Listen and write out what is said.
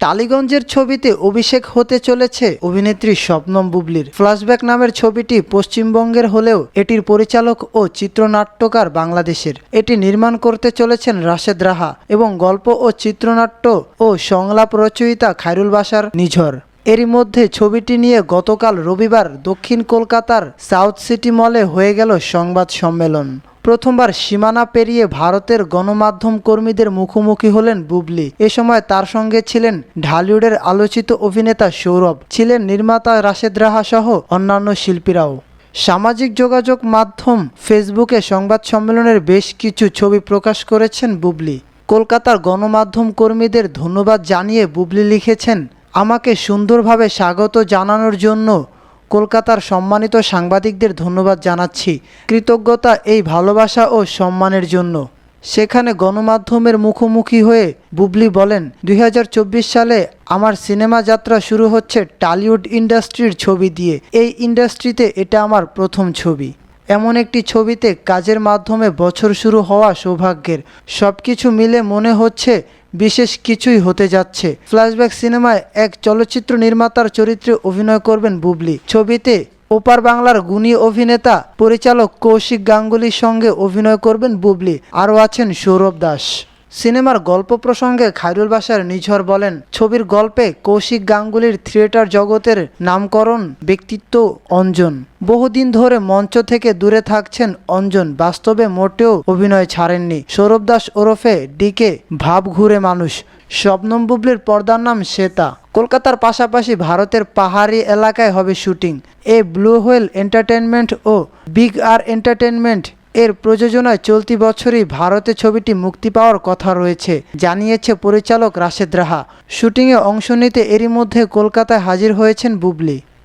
টালিগঞ্জের ছবিতে অভিষেক হতে চলেছে অভিনেত্রী শবনম বুবলির। ফ্ল্যাশব্যাক নামের ছবিটি পশ্চিমবঙ্গের হলেও এটির পরিচালক ও চিত্রনাট্যকার বাংলাদেশের। এটি নির্মাণ করতে চলেছেন রাশেদ রাহা এবং গল্প ও চিত্রনাট্য ও সংলাপ রচয়িতা খায়রুল বাসার নিঝর। এরই মধ্যে ছবিটি নিয়ে গতকাল রবিবার দক্ষিণ কলকাতার সাউথ সিটি মলে হয়ে গেল সংবাদ সম্মেলন। প্রথমবার সীমানা পেরিয়ে ভারতের গণমাধ্যম কর্মীদের মুখোমুখি হলেন বুবলি। এ সময় তার সঙ্গে ছিলেন ঢালিউডের আলোচিত অভিনেতা সৌরভ, ছিলেন নির্মাতা রাশেদ রাহা সহ অন্যান্য শিল্পীরাও। সামাজিক যোগাযোগ মাধ্যম ফেসবুকে সংবাদ সম্মেলনের বেশ কিছু ছবি প্রকাশ করেছেন বুবলি। কলকাতার গণমাধ্যম কর্মীদের ধন্যবাদ জানিয়ে বুবলি লিখেছেন আমাকে সুন্দরভাবে স্বাগত জানানোর জন্য কলকাতার সম্মানিত সাংবাদিকদের ধন্যবাদ জানাচ্ছি। কৃতজ্ঞতা এই ভালোবাসা ও সম্মানের জন্য। সেখানে গণমাধ্যমের মুখোমুখি হয়ে বুবলি বলেন, দুই হাজার চব্বিশ সালে আমার সিনেমা যাত্রা শুরু হচ্ছে টালিউড ইন্ডাস্ট্রির ছবি দিয়ে। এই ইন্ডাস্ট্রিতে এটা আমার প্রথম ছবি। এমন একটি ছবিতে কাজের মাধ্যমে বছর শুরু হওয়া সৌভাগ্যের। সব কিছু মিলে মনে হচ্ছে বিশেষ কিছুই হতে যাচ্ছে। ফ্ল্যাশব্যাক সিনেমায় এক চলচ্চিত্র নির্মাতার চরিত্রে অভিনয় করবেন বুবলি। ছবিতে ওপার বাংলার গুণী অভিনেতা পরিচালক কৌশিক গাঙ্গুলির সঙ্গে অভিনয় করবেন বুবলি। আরও আছেন সৌরভ দাস। সিনেমার গল্প প্রসঙ্গে খায়রুল বাসার নিঝর বলেন, ছবির গল্পে কৌশিক গাঙ্গুলির থিয়েটার জগতের নামকরণ ব্যক্তিত্ব অঞ্জন। বহুদিন ধরে মঞ্চ থেকে দূরে থাকছেন অঞ্জন, বাস্তবে মোটেও অভিনয় ছাড়েননি। সৌরভ দাস ওরফে ডিকে ভাব ঘুরে মানুষ। শবনম বুবলির পর্দার নাম শ্বেতা। কলকাতার পাশাপাশি ভারতের পাহাড়ি এলাকায় হবে শুটিং। এ ব্লু হোয়েল এন্টারটেনমেন্ট ও বিগ আর এন্টারটেনমেন্ট এর প্রযোজনায় চলতি বছরই ভারতে ছবিটি মুক্তি পাওয়ার কথা রয়েছে, জানিয়েছে পরিচালক রাশেদ রাহা। শুটিংয়ে অংশ নিতে এরই মধ্যে কলকাতায় হাজির হয়েছেন বুবলি।